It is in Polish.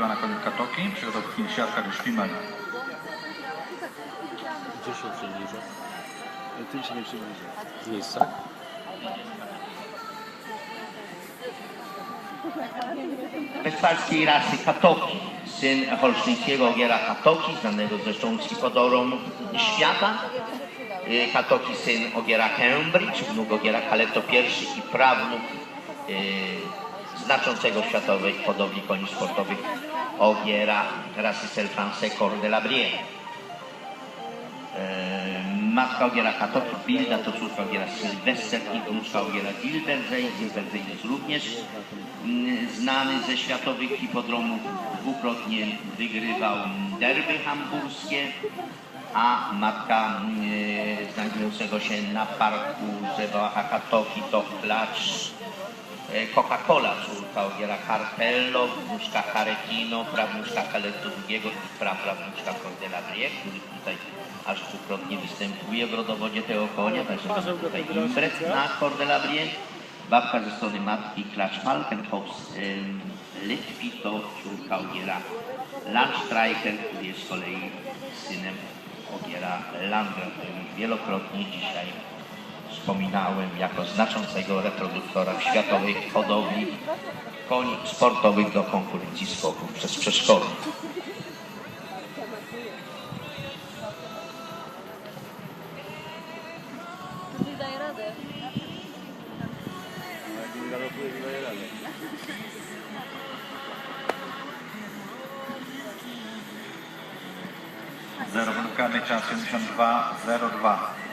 wystąpiła na koniu Katoki. Przygotował w chwili siatka do Szlimana. Gdzie się przybliża? Tym się nie przybliża. W miejscach? westfalskiej rasy Katoki, syn holsztyńskiego ogiera Katoki, znanego zresztą z hipodrom świata. Y, Katoki, syn ogiera Cambridge, wnuk ogiera Kaleto I i prawnuk y, znaczącego w światowej hodowli koni sportowych ogiera rasy Selfranse Cor de la Brie. E, Matka ogiera Katoki Bilda to córka ogiera Sylwester i wnuczka ogiera Gilberzej. Gilberzej jest również mm, znany ze światowych hipodromów. Dwukrotnie wygrywał derby hamburskie, a matka mm, znajdującego się na parku Zebałacha Katoki to klacz Coca-Cola, córka ogiera Cartello, wnuczka Caretino, prawnuczka Caletto II i praprawnuczka Cordela Brie, który tutaj aż dwukrotnie występuje w rodowodzie tego konia, także mamy tutaj imbret na Cordela Brie. Babka ze strony matki Klacz Falkenhaus Litwi to córka ogiera Landstreicher, który jest z kolei synem ogiera Landra, który wielokrotnie dzisiaj wspominałem jako znaczącego reproduktora w światowej hodowli koni sportowych do konkurencji skoków przez. Zero blokady, czas 72.02.